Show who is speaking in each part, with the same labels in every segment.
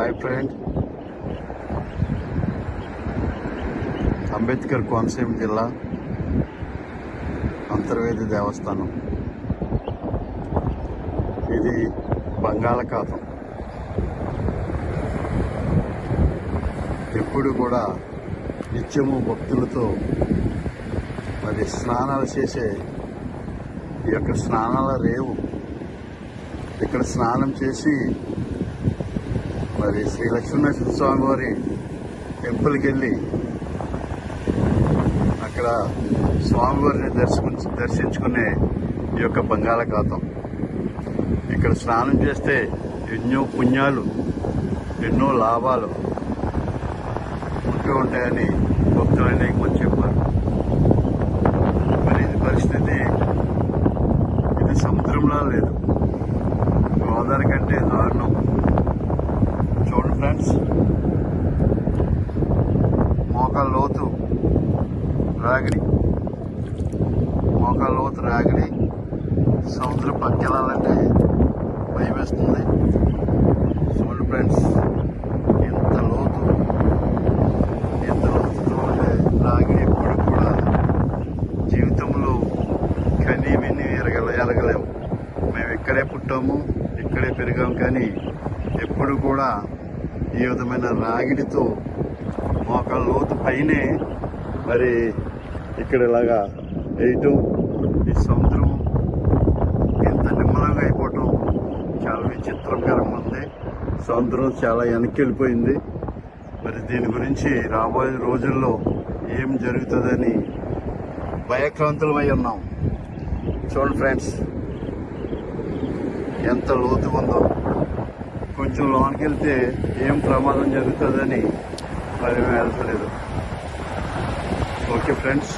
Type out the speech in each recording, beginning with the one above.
Speaker 1: Hi friend. Ambedkar Konaseema జిల్లా అంతర్వేది దేవస్థానం. ఇది బంగాళాఖాతం. ఎప్పుడు కూడా నిత్యము భక్తులతో మరి స్నానాలు చేసే ఈ యొక్క స్నానాల రేవు. ఇక్కడ స్నానం చేసి మరి శ్రీ లక్ష్మీనరసింహ స్వామి వారి టెంపుల్కి వెళ్ళి అక్కడ స్వామివారిని దర్శించు దర్శించుకునే ఈ యొక్క బంగాళాఖాతం. ఇక్కడ స్నానం చేస్తే ఎన్నో పుణ్యాలు ఎన్నో లాభాలు ఉంటూ ఉంటాయని భక్తులు అనేక మంది చెప్పారు. మరి ఇది పరిస్థితి ఇది సముద్రంలో లేదు. గోదావరి కంటే దారుణం. ఫ్రెండ్స్ మోకాల లోతు రాగిడి. మోకాల లోతు రాగిడి. సముద్రం పక్కెళ్ళాలంటే భయం వేస్తుంది. చూడండి ఫ్రెండ్స్ ఎంత లోతు ఎంత లోతు రాగిడి ఎప్పుడు కూడా జీవితంలో కనీ విని ఎరగల ఎరగలేము మేము ఇక్కడే పుట్టాము ఇక్కడే పెరిగాం కానీ ఎప్పుడు కూడా ఈ విధమైన రాగిడితో మోకాళ్ళ లోతు పైనే మరి ఇక్కడ ఇలాగా వేయటం ఈ సముద్రం ఇంత నిమ్మలంగా అయిపోవటం చాలా విచిత్రకరంగా ఉంది. సముద్రం చాలా వెనక్కి వెళ్ళిపోయింది మరి దీని గురించి రాబోయే రోజుల్లో ఏం జరుగుతుందని భయక్రాంతులమై ఉన్నాం. చూడండి ఫ్రెండ్స్ ఎంత లోతు ఉందో. కొంచెం లోనికి వెళ్తే ఏం ప్రమాదం జరుగుతుందని మరి వెళ్తలేదు. ఓకే ఫ్రెండ్స్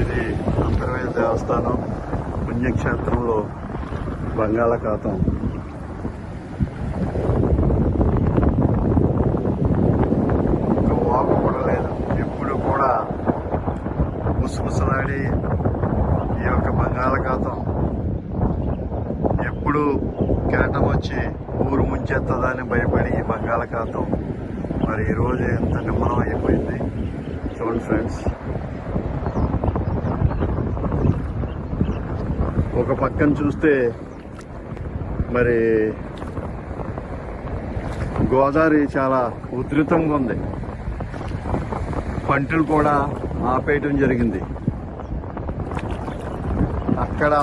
Speaker 1: ఇది అంతర్వేద దేవస్థానం పుణ్యక్షేత్రంలో బంగాళాఖాతం. ఒక కూడా లేదు. ఎప్పుడు కూడా ఈ యొక్క బంగాళాఖాతం ఎప్పుడు కేటం వచ్చి ఊరు ముంచెత్తదని భయపడి ఈ బంగాళాఖాతం మరి ఈరోజు ఎంత నిమ్మలం అయిపోయింది. చూడండి ఫ్రెండ్స్. ఒక పక్కన చూస్తే మరి గోదావరి చాలా ఉధృతంగా ఉంది. పంటలు కూడా ఆపేయటం జరిగింది. అక్కడ